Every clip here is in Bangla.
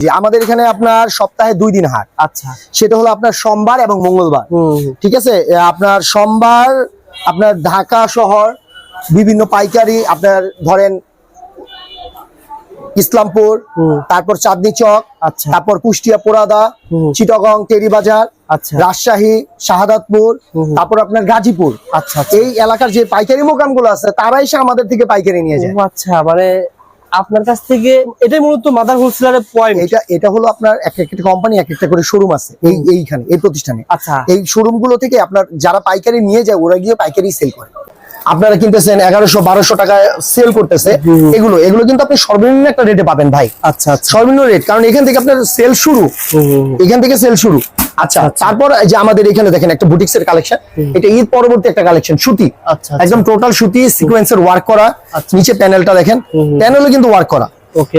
জি, আমাদের এখানে আপনার সপ্তাহে দুই দিন হাট। আচ্ছা। সেটা হলো আপনার সোমবার এবং মঙ্গলবার। ঠিক আছে? আপনার সোমবার আপনার ঢাকা শহর বিভিন্ন পাইকারি আপনার ধরেন ইসলামপুর। তারপর চাঁদনি চক আচ্ছা। তারপর কুষ্টিয়া পোড়াদা। চিটাগং টেরিবাজার আচ্ছা। রাজশাহী শাহাদাতপুর তারপর আপনার গাজীপুর। আচ্ছা আচ্ছা। এই এলাকার যে পাইকারি মোকামগুলো আছে তারা এসে আমাদের থেকে পাইকারি নিয়ে যায়। আচ্ছা মানে আপনার কাছ থেকে এটাই মূলত মাদার হোলসেলারের পয়েন্ট এটা এটা হলো আপনার এক একটা কোম্পানি এক একটা করে শোরুম আছে। এই এইখানে এই প্রতিষ্ঠানে। আচ্ছা। এই শোরুমগুলো থেকে আপনার যারা পাইকারি নিয়ে যায় ওরা গিয়ে পাইকারি সেল করে। আপনারা কিনতেছেন এগারোশো বারোশো টাকায় সেল করতেছে। এগুলো এগুলো কিন্তু আপনি সর্বনিম্ন একটা রেটে পাবেন ভাই। আচ্ছা আচ্ছা। সর্বনিম্ন রেট কারণ এখান থেকে আপনার সেল শুরু। এখান থেকে সেল শুরু। আচ্ছা আচ্ছা। তারপর যে আমাদের এখানে দেখেন একটা বুটিক্স এর কালেকশন এটা ঈদ পরবর্তী একটা কালেকশন সুতি আচ্ছা একদম টোটাল সুতি সিকোয়েন্সের ওয়ার্ক করা আচ্ছা। নিচে প্যানেলটা দেখেন। প্যানেলও কিন্তু ওয়ার্ক করা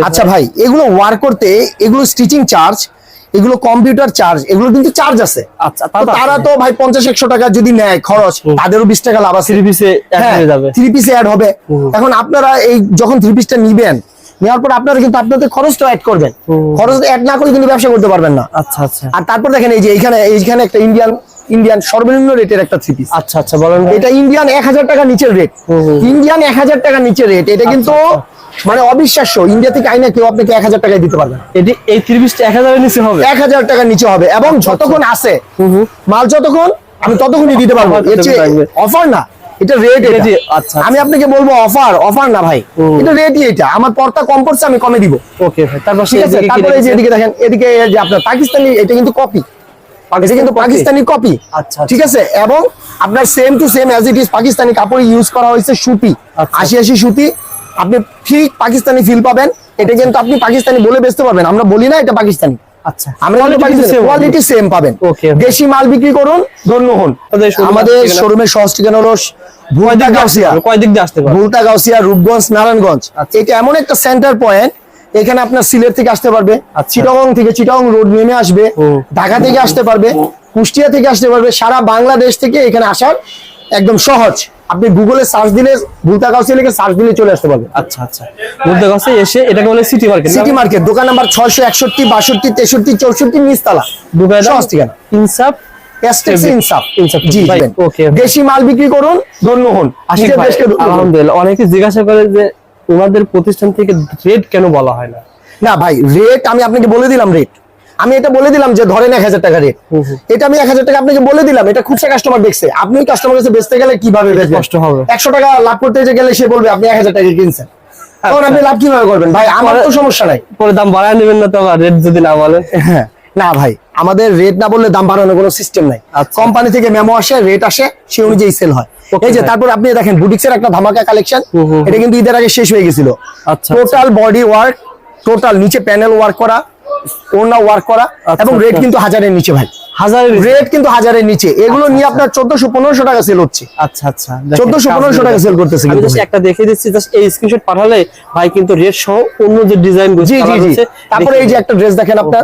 আচ্ছা ভাই এগুলো ওয়ার্ক করতে এগুলো স্টিচিং চার্জ এগুলো কম্পিউটার চার্জ এগুলো কিন্তু চার্জ আছে আচ্ছা তারা তো ভাই পঞ্চাশ একশো টাকা যদি নেয় খরচ। তাদেরও বিশ টাকা লাভ আছে থ্রি পিসে থ্রি পিসে অ্যাড হবে। এখন আপনারা এই যখন থ্রি পিসটা নিবেন নেওয়ার পর আপনারা কিন্তু আপনাদের খরচটা অ্যাড করবেন। খরচ অ্যাড না করে কিন্তু ব্যবসা করতে পারবেন না। আচ্ছা আচ্ছা। আর তারপর দেখেন এই যে এইখানে এইখানে একটা ইন্ডিয়ান ইন্ডিয়ান সর্বনিম্ন রেটের একটা থ্রি পিস আচ্ছা আচ্ছা বলেন এটা ইন্ডিয়ান এক হাজার টাকা নিচের রেট। ইন্ডিয়ান এক হাজার টাকা নিচের রেট এটা কিন্তু আচ্ছা, মানে অবিশ্বাস্য। ইন্ডিয়া থেকে আইনা কেউ আপনাকে এক হাজার টাকায় দিতে পারবে এটি এই থ্রি পিসটা এক হাজারের নিচে হবে? এক হাজার টাকার নিচে হবে। এবং যতক্ষণ আছে। মাল যতক্ষণ আমি ততক্ষণই দিতে পারব। অফার না। এটা রেট এটা আচ্ছা, আমি আপনাকে বলব অফার অফার না ভাই। এটা রেটই এটা। আমার কম পড়ছে আমি কমে দিব। ওকে ভাই তারপর ঠিক আছে তারপরে এই যে এদিকে দেখেন এদিকে যে আপনার পাকিস্তানি এটা কিন্তু কপি এটা কিন্তু পাকিস্তানি কপি আচ্ছা, ঠিক আছে এবং আপনার same to same as it is Pakistani কাপড় ইউজ করা হয়েছে সুতি। আচ্ছা। আশি আশি সুতি। আপনি ঠিক পাকিস্তানি ফিল পাবেন। এটা কিন্তু আপনি পাকিস্তানি বলে বেচতে পারবেন। আমরা বলি না এটা পাকিস্তানি। আচ্ছা। আমরা কোয়ালিটি সেম পাবেন. দেশি মাল বিক্রি করুন ধন্য হন। আমাদের শোরুমের সহজ ঠিকানা হলো ভুলতা গাউসিয়া। কয় দিয়ে আসতে পারবে? ভুলতা গাউসিয়া রূপগঞ্জ নারায়ণগঞ্জ। আচ্ছা। এটা এমন একটা সেন্টার পয়েন্ট এখানে আপনার সিলেট থেকে আসতে পারবে আচ্ছা। চিটাগং থেকে চিটাগং রোড নেমে আসবে ঢাকা থেকে আসতে পারবে কুষ্টিয়া থেকে আসতে পারবে সারা বাংলাদেশ থেকে এখানে আসার একদম সহজ। আপনি গুগলে সার্চ দিলে ভুলতা গাউসিয়া লিখে সার্চ দিলে চলে আসতে পারবে আচ্ছা আচ্ছা। মধ্যে কাছে এসে এটাকে বলে সিটি মার্কেট সিটি মার্কেট দোকান নাম্বার ছয়শো একষট্টি বাষট্টি তেষট্টি চৌষট্টি নিচতলা। দুবাই সহজ ঠিকানা। ইনসাফ? ইনসাফ। জি ভাই, okay, দেশি মাল বিক্রি করুন ধন্য হন। আলহামদুলিল্লাহ। অনেকে জিজ্ঞাসা করে যে ওনাদের প্রতিষ্ঠান থেকে রেট কেন বলা হয় না? না ভাই রেট আমি আপনাকে বলে দিলাম রেট আমি এটা বলে দিলাম যে ধরেন এক হাজার টাকা রেট। এটা আমি এক হাজার টাকা আপনাকে বলে দিলাম এটা খুচরা কাস্টমার দেখছে। আপনি কাস্টমার কাছে বেচতে গেলে কীভাবে কষ্ট হবে। একশো টাকা লাভ করতে গেলে সে বলবে আপনি এক হাজার টাকা কিনছেন। তখন আপনি লাভ কীভাবে করবেন? ভাই আমার তো সমস্যা নাই। পরে দাম বাড়ায় নেবেন না তো রেট যদি না বলেন হ্যাঁ। না ভাই আমাদের রেট না বললে দাম বাড়ানোর কোনো সিস্টেম নাই। আচ্ছা। কোম্পানি থেকে মেমো আসে রেট আসে সে অনুযায়ী সেল হয়। এই যে তারপর আপনি দেখেন বুটিক্স এর একটা ধামাকা কালেকশন এটা কিন্তু ঈদের আগে শেষ হয়ে গেছিল। আচ্ছা, টোটাল বডি ওয়ার্ক টোটাল নিচে প্যানেল ওয়ার্ক করা ওড়না ওয়ার্ক করা আচ্ছা, এবং রেট আচ্ছা। কিন্তু হাজারের নিচে ভাই। হাজারের রেট কিন্তু হাজারের নিচে। এগুলো নিয়ে আপনার চোদ্দশো পনেরোশো টাকা সেল হচ্ছে। আচ্ছা আচ্ছা। 1400 1500 টাকা সেল করতেছে আমি একটা দেখে দিচ্ছি জাস্ট এই স্ক্রিনশট পাঠালে ভাই কিন্তু রেট সহ অন্য যে ডিজাইন জি তারপরে এই যে একটা ড্রেস দেখেন আপনার।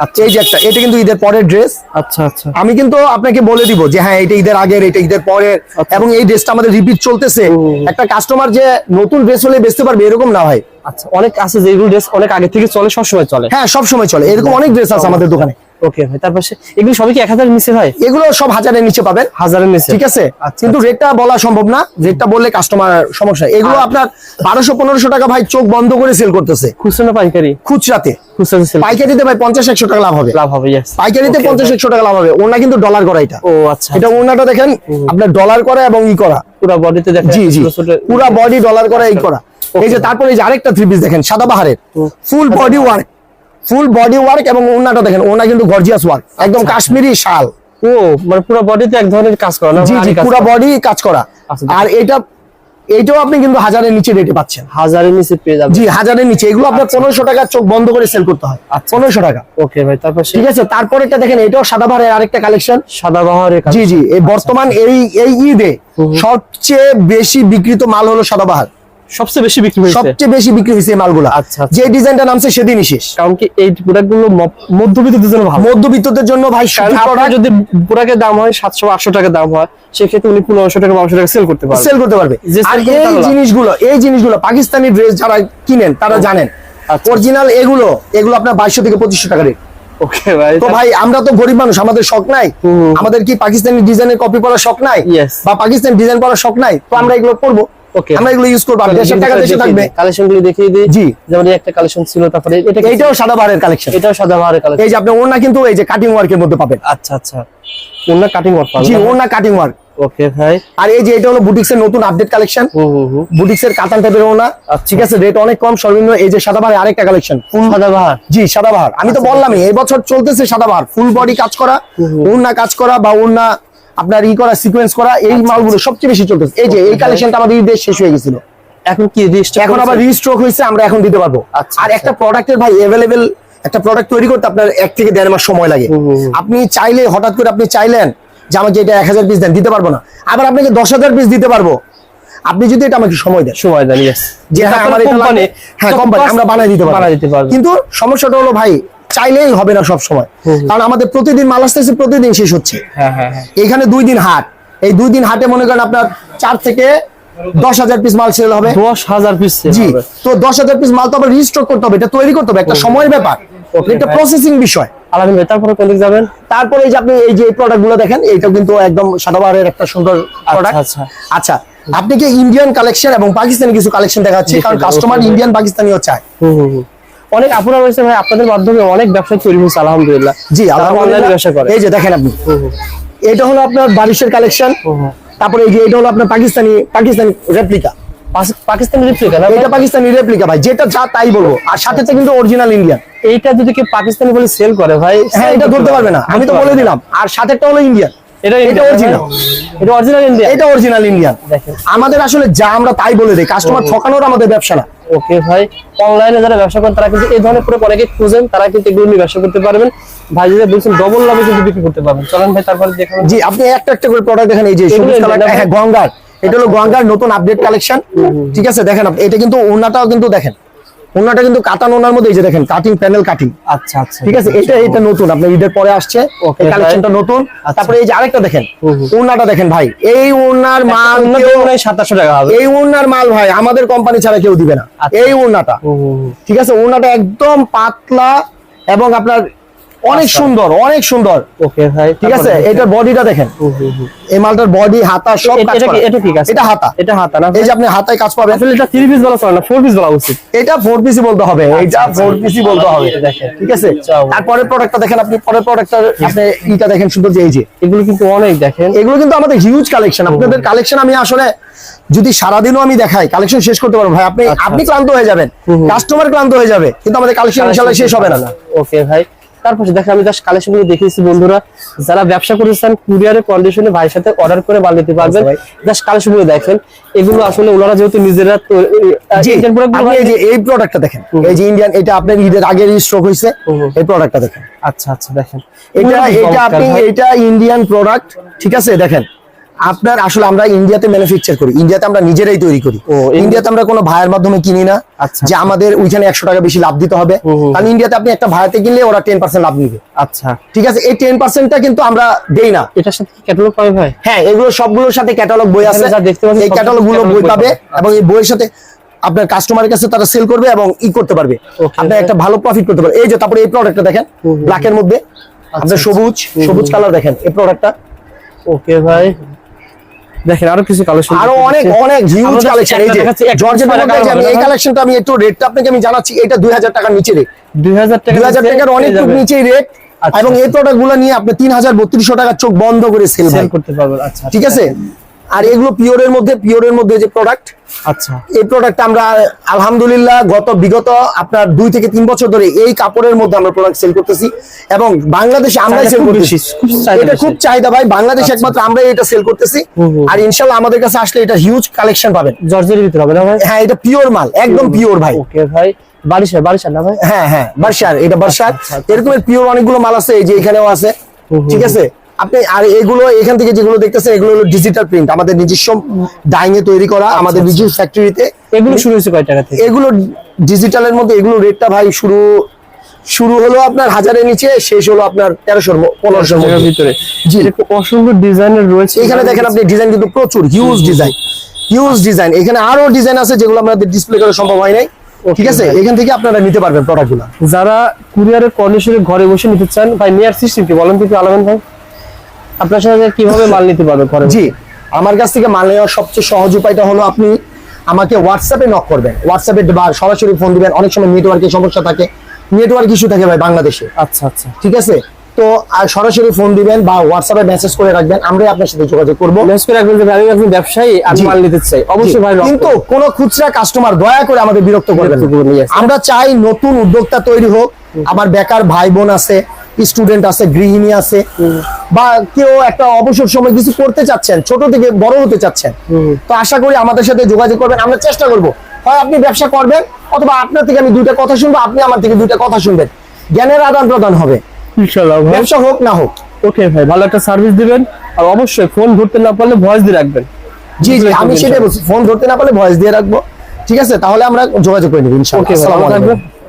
আচ্ছা। এই যে একটা এটা কিন্তু ঈদের পরের ড্রেস আচ্ছা আচ্ছা। আমি কিন্তু আপনাকে বলে দিব যে হ্যাঁ এটা ঈদের আগের এটা ঈদের পরের। আচ্ছা। এবং এই ড্রেসটা আমাদের রিপিট চলতেছে। একটা কাস্টমার যে নতুন ড্রেস হলে বেচতে পারবে এরকম না হয় আচ্ছা অনেক আছে যেগুলো ড্রেস অনেক আগে থেকে চলে সবসময় চলে। হ্যাঁ সব সময় চলে। এরকম অনেক ড্রেস আছে আমাদের দোকানে। ওকে ভাই। তারপর এগুলো সবই কি এক হাজারের নিচে ভাই এগুলো সব হাজারের নিচে পাবেন। হাজারের নিচে। ঠিক আছে? আচ্ছা, কিন্তু রেটটা বলা সম্ভব না। রেটটা বললে কাস্টমার সমস্যা। এগুলো আপনার বারোশো পনেরোশো টাকা ভাই চোখ বন্ধ করে সেল করতেছে। খুচরা পাইকারি? খুচরাতে। পাইকারিতে ভাই পঞ্চাশ একশো টাকা লাভ হবে। লাভ হবে ইয়েস পাইকারিতে পঞ্চাশ একশো টাকা লাভ হবে। ওনা কিন্তু ডলার করা এটা। ও আচ্ছা। এটা ওনাটা দেখেন আপনার ডলার করা এবং ই করা। পুরো বডিতে দেখা জি জি। পুরা বডি ডলার করা এই করা। এই যে তারপরে এই যে আরেকটা থ্রি পিস দেখেন সাদা বাহারের। Full body work full body work এবং ওনাটা দেখেন ওনা কিন্তু গর্জিয়াস ওয়ার্ক একদম কাশ্মীরি শাল। ও মানে পুরো বডিতে এক ধরনের কাজ করা না জি জি পুরো বডি কাজ করা। আচ্ছা, আর এটা এইটাও আপনি কিন্তু হাজারের নিচে রেটে পাচ্ছেন। হাজারের নিচে পেয়ে যাবেন। জি হাজারের নিচে। এগুলো আপনার পনেরোশো টাকা চোখ বন্ধ করে সেল করতে হয়। আচ্ছা। পনেরোশো টাকা। ওকে ভাই তারপর ঠিক আছে তারপরে একটা দেখেন এটাও সাদা বাহারের আরেকটা কালেকশন সাদা বাহারের জি জি এই বর্তমান এই এই ঈদে সবচেয়ে বেশি বিক্রিত মাল হলো সাদাবাহার সবচেয়ে বেশি বিক্রি হয়েছে? সবচেয়ে বেশি বিক্রি হয়েছে মালগুলা। আচ্ছা, আচ্ছা। যে ডিজাইনটা নামছে সেদিনই শেষ। কারণ কি এই প্রোডাক্টগুলো মধ্যবিত্তদের জন্য ভালো? মধ্যবিত্তদের জন্য ভাই যদি প্রোডাক্টের দাম হয় সাতশো আটশো টাকা দাম হয় সেক্ষেত্রে উনি পনেরোশো টাকা বারোশো টাকা সেল করতে পারবেন। সেল করতে পারবে। আর এই জিনিসগুলো এই জিনিসগুলো পাকিস্তানি ড্রেস যারা কিনেন তারা জানেন। আচ্ছা। অরিজিনাল এগুলো এগুলো আপনার বাইশশো থেকে পঁচিশশো টাকা রেট ওকে ভাই তো ভাই আমরা তো গরিব মানুষ আমাদের শখ নাই। আমাদের কি পাকিস্তানি ডিজাইনের কপি করার শখ নাই? বা পাকিস্তানি ডিজাইন করার শখ নাই? তো আমরা এগুলো করব Okay. আমরা এগুলো ইউজ করব টাকা দেশে থাকবে। কালেকশনগুলো দেখিয়ে দিই। জি। যেমন একটা কালেকশন ছিল তারপরে এটা এইটাও সাদা বাহারের কালেকশন এটাও সাদা বাহারের কালেকশন এই যে আপনি কিন্তু এই যে কাটিং ওয়ার্কের মধ্যে পাবেন। আচ্ছা আচ্ছা। কাটিং ওয়ার্ক জি পাবেন ওড়না কাটিং ওয়ার্ক ওকে ভাই। আর এই যে এটা হলো বুটিক্স এর নতুন আপডেট কালেকশন হুম হুম হুম। বুটিক্স এর কাতান টাইপের ওড়না। আচ্ছা। ঠিক আছে রেট অনেক কম। সর্বনিম্ন এই যে সাদা বাহারের আরেকটা কালেকশন সাদা বাহার? জি সাদাবাহার আমি তো বললামই এই বছর চলতেছে সাদাবাহার ফুল বডি কাজ করা ওড়না কাজ করা বা ওড়না আপনার ই করা সিকোয়েন্স করা এই আচ্ছা, মালগুলো সবচেয়ে বেশি চলতেছে। এই যে এই কালেকশনটা আমাদের ঈদের শেষ হয়ে গেছিল। এখন কি এখন আবার রিস্ট্রোক হয়েছে আমরা এখন দিতে পারব। আচ্ছা, আর আচ্ছা। একটা প্রোডাক্টের ভাই অ্যাভেলেবেল একটা প্রোডাক্ট তৈরি করতে আপনার এক থেকে দেড় মাস সময় লাগে। আপনি চাইলে হঠাৎ করে আপনি চাইলেন যে আমাকে এটা এক হাজার পিস দেন দিতে পারব না। আবার আপনাকে দশ হাজার পিস দিতে পারব। আপনি যদি এটা আমাকে সময় দেন। সময় দেন ইয়েস যে হ্যাঁ আমার লাগবে, হ্যাঁ কোম্পানি আমরা বানাই দিতে পারব। কিন্তু সমস্যাটা হলো ভাই চাইলেই হবে না সব সময়। কারণ আমাদের প্রতিদিন মাল আসতেছে প্রতিদিন শেষ হচ্ছে। হ্যাঁ হ্যাঁ হ্যাঁ। এখানে দুই দিন হাট। এই দুই দিন হাটে মনে করেন আপনার চার থেকে দশ হাজার পিস মাল সেল হবে। দশ হাজার পিস জি তো দশ হাজার পিস মাল তো আবার রিস্টক করতে হবে এটা তৈরি করতে হবে একটা সময়ের ব্যাপার। একটা প্রসেসিং বিষয়। আলামিন ভাই তারপরে কোন যাবেন? তারপরে এই যে আপনি এই যে প্রোডাক্টগুলো দেখেন এটা কিন্তু একদম সাদাবাহারের একটা সুন্দর প্রোডাক্ট আচ্ছা। আচ্ছা আপনি কি ইন্ডিয়ান কালেকশন এবং পাকিস্তানি কিছু কালেকশন দেখাচ্ছি? কারণ কাস্টমার ইন্ডিয়ান পাকিস্তানিও চায়। অনেক আপুরা রয়েছে ভাই আপনাদের মাধ্যমে অনেক ব্যবসা তৈরি হয়েছে আলহামদুলিল্লাহ। জি অনলাইন ব্যবসা করে। এই যে দেখেন আপনি। এটা হলো আপনার বারিশের কালেকশন। তারপরে এই যে এটা হলো আপনার পাকিস্তানি পাকিস্তানি রেপ্লিকা পাকি- পাকিস্তানি রেপ্লিকা না এটা পাকিস্তানি রেপ্লিকা ভাই যেটা যা তাই বলব। আর সাথে কিন্তু অরিজিনাল ইন্ডিয়ান এইটা যদি কেউ পাকিস্তানি বলে সেল করে ভাই হ্যাঁ এটা ধরতে পারবে না। আমি তো বলে দিলাম। আর সাথেরটা হলো ইন্ডিয়ান এটা এটা original। এটা অরিজিনাল ইন্ডিয়া এটা অরিজিনাল ইন্ডিয়ান দেখেন। আমাদের আসলে যা আমরা তাই বলে দিই কাস্টমার ঠকানোর আমাদের ব্যবসা না ওকে ভাই অনলাইনে যারা ব্যবসা করেন তারা কিন্তু এই ধরনের পুরো অনেকে খুঁজেন তারা কিন্তু এগুলো নিয়ে ব্যবসা করতে পারবেন। ভাই যদি বলছেন ডবল লাভে কিন্তু বিক্রি করতে পারবেন। চলেন ভাই তারপরে দেখাবেন জি আপনি একটা একটা করে প্রোডাক্ট দেখেন এই যে সবুজ Indian হ্যাঁ গঙ্গার। এটা হলো গঙ্গার নতুন আপডেট কালেকশন ঠিক আছে দেখেন আপনি এটা কিন্তু ওনাটাও কিন্তু দেখেন। ওনাটা কিন্তু কাটান ওনার মধ্যে এই যে দেখেন কাটিং প্যানেল কাটিং আচ্ছা আচ্ছা ঠিক আছে? এটা এটা নতুন আপনার ঈদের পরে আসছে। এই কালেকশনটা নতুন। আচ্ছা। তারপরে এই যে আরেকটা দেখেন। ওনাটা দেখেন ভাই এই ওনার মাল সাতাশশো টাকা হবে। এই ওনার মাল ভাই আমাদের কোম্পানি ছাড়া কেউ দিবে না। আচ্ছা। এই ওনাটা। ঠিক আছে? ওনাটা একদম পাতলা এবং আপনার অনেক আচ্ছা। সুন্দর অনেক সুন্দর। ওকে ভাই ঠিক আছে এটার বডিটা দেখেন। এই মালটার বডি হাতা সব এটা- কাজ এটা এটা ঠিক আছে। এটা হাতা। এটা হাতা না এই যে আপনি হাতায় কাজ পাবেন। আসলে এটা থ্রি পিস বলা চলে না ফোর পিস বলা উচিত। এটা ফোর পিসি বলতে হবে। এটা আচ্ছা। ফোর পিসি বলতে হবে। দেখেন। ঠিক আছে? তারপরে প্রোডাক্টটা দেখেন আপনি পরের প্রোডাক্টটা আপনি ইটা দেখেন সুন্দর যে এই যে। এগুলো কিন্তু অনেক দেখেন। এগুলো কিন্তু আমাদের হিউজ কালেকশন আপনাদের কালেকশন আমি আসলে যদি সারাদিনও আমি দেখাই কালেকশন শেষ করতে পারব ভাই। আপনি আচ্ছা, আপনি আচ্ছা। ক্লান্ত হয়ে যাবেন। কাস্টমার ক্লান্ত হয়ে যাবে। কিন্তু আমাদের কালেকশন ইনশাআল্লাহ শেষ হবে না। ওকে ভাই। তারপর দেখেন আমি জাস্ট কালেকশনগুলো দেখিয়েছি বন্ধুরা। যারা ব্যবসা করেছেন কুরিয়ারের কন্ডিশনে ভাইয়ের সাথে অর্ডার করে বানিয়ে দিতে পারবেন। আচ্ছা জাস্ট কালেকশনগুলো দেখেন এগুলো আসলে ওনারা যেহেতু নিজেরা এই যে ভাই- এই প্রোডাক্টটা দেখেন এই যে ইন্ডিয়ান এটা আপনার ঈদের আগের স্টক হয়েছে। এই প্রোডাক্টটা দেখেন। আচ্ছা আচ্ছা দেখেন। এটা এটা আপনি এটা ইন্ডিয়ান প্রোডাক্ট ঠিক আছে দেখেন। আপনার আসলে আমরা ইন্ডিয়াতে ম্যানুফ্যাকচার করি। ইন্ডিয়াতে আমরা নিজেরাই তৈরি করি। ইন্ডিয়াতে আমরা কোনো ভাইয়ের মাধ্যমে কিনি না আচ্ছা। যে আমাদের ওইখানে একশো টাকা বেশি লাভ দিতে হবে। কারণ ইন্ডিয়াতে আপনি একটা ভাড়াতে কিনলে ওরা টেন পার্সেন্ট লাভ নিবে। আচ্ছা। ঠিক আছে? এই টেন পার্সেন্টটা কিন্তু আমরা দেই না। এটার সাথে ক্যাটালগ পাবে ভাই? হ্যাঁ এগুলো সবগুলোর সাথে ক্যাটালগ বই আছে। দেখতে পাচ্ছেন এই ক্যাটালগগুলো বই পাবে। এবং এই বইয়ের সাথে আপনার কাস্টমারের কাছে তারা সেল করবে এবং ই করতে পারবে। আপনি একটা ভালো প্রফিট করতে পারবে। এই যে তারপরে এই প্রোডাক্টটা দেখেন। ব্ল্যাক এর মধ্যে। আপনার আচ্ছা। সবুজ সবুজ কালার দেখেন এই প্রোডাক্টটা ওকে ভাই। দেখেন আরও কিছু কালেকশন আরও অনেক অনেক হিউজ কালেকশন এই যে জর্জ এর জর্জেটের মধ্যে আমি এই? কালেকশনটা আমি একটু রেটটা আপনাকে আমি জানাচ্ছি এটা দুই হাজার টাকার নিচে দুই হাজার টাকা দুই হাজার টাকার অনেক নিচেই রেট আচ্ছা, এবং এই প্রোডাক্টগুলো প্রোডাক্টগুলো নিয়ে আপনি তিন হাজার বত্রিশশো টাকার চোখ বন্ধ করে সেল সেল করতে পারবেন। আচ্ছা। ঠিক আছে? আর এগুলো পিওরের মধ্যে পিওরের মধ্যে যে প্রোডাক্ট আচ্ছা। এই প্রোডাক্ট আমরা আলহামদুলিল্লাহ গত বিগত আপনার দুই থেকে তিন বছর ধরে এই কাপড়ের মধ্যে আমরা প্রোডাক্ট সেল করতেছি এবং বাংলাদেশে আমরাই সেল করতেছি। এটা খুব চাহিদা ভাই বাংলাদেশে আচ্ছা। একমাত্র আমরাই এটা সেল করতেছি। আর ইনশাল্লাহ আমাদের কাছে আসলে এটা হিউজ কালেকশন পাবেন। জর্জের ভিতরে হবে না ভাই? হ্যাঁ এটা পিওর মাল একদম পিওর ভাই। ওকে ভাই। বারিশার বারিশার না ভাই? হ্যাঁ হ্যাঁ বার্ষার এটা বার্ষার আচ্ছা, আচ্ছা। এরকমের পিওর অনেকগুলো মাল আছে এই যে এখানেও আছে। ঠিক আছে? আপনি আর এগুলো এখান থেকে যেগুলো দেখতেছেন এগুলো হলো ডিজিটাল প্রিন্ট আমাদের নিজস্ব ডাইং এ তৈরি করা আমাদের আচ্ছা। নিজস্ব ফ্যাক্টরিতে এগুলো শুরু হয়েছে কয় টাকা থেকে? এগুলো ডিজিটালের মধ্যে এগুলো রেটটা ভাই শুরু শুরু হলো আপনার হাজারের নিচে শেষ হলো আপনার তেরোশোর পনেরোশোর ভিতরে। জি। অসংখ্য ডিজাইনের রয়েছে। এখানে দেখেন আপনি ডিজাইন কিন্তু প্রচুর হিউজ ডিজাইন হিউজ ডিজাইন এখানে আরও ডিজাইন আছে যেগুলো আমাদের ডিসপ্লে করা সম্ভব হয় নাই। ঠিক আছে? এখান থেকে আপনারা নিতে পারবেন প্রোডাক্টগুলো যারা কুরিয়ারের কন্ডিশনে ঘরে বসে নিতে চান ভাই নেয়ার সিস্টেম কি? বলেন তো একটু আলামেন ভাই আপনার সাথে কীভাবে মাল নিতে পারবে ঘরে জি আমার কাছ থেকে মাল নেওয়ার সবচেয়ে সহজ উপায়টা হলো আপনি আমাকে হোয়াটসঅ্যাপে নক করবেন। হোয়াটসঅ্যাপে বা সরাসরি ফোন দিবেন। অনেক সময় নেটওয়ার্কের সমস্যা থাকে। নেটওয়ার্ক ইস্যু থাকে ভাই বাংলাদেশে। আচ্ছা আচ্ছা। ঠিক আছে? তো আর সরাসরি ফোন দিবেন বা হোয়াটসঅ্যাপে মেসেজ করে রাখবেন। আমরাই আপনার সাথে যোগাযোগ করব। মেসেজ করে রাখবেন আমি একজন ব্যবসায়ী আমি মাল নিতে চাই। অবশ্যই ভাই কিন্তু কোন খুচরা কাস্টমার দয়া করে আমাদের বিরক্ত করবেন. আমরা চাই নতুন উদ্যোক্তা তৈরি হোক। আমার বেকার ভাই বোন আছে। স্টুডেন্ট আছে গৃহিণী আছে বা কেউ একটা অবসর সময় কিছু করতে চাচ্ছেন ছোট থেকে বড় হতে চাচ্ছেন তো আশা করি আমাদের সাথে যোগাযোগ করবেন। আমরা চেষ্টা করব। হয় আপনি ব্যবসা করবেন অথবা আপনার থেকে আমি দুইটা কথা শুনব আপনি আমার থেকে দুইটা কথা শুনবেন। জ্ঞানের আদান প্রদান হবে। ব্যবসা হোক না হোক। ওকে ভাই ভালো একটা সার্ভিস দিবেন আর অবশ্যই ফোন ধরতে না পারলে ভয়েস দিয়ে রাখবেন। জি জি আমি সেটাই বলছি ফোন ধরতে না পারলে ভয়েস দিয়ে রাখব। ঠিক আছে? তাহলে আমরা যোগাযোগ করে নেব ইনশাআল্লাহ।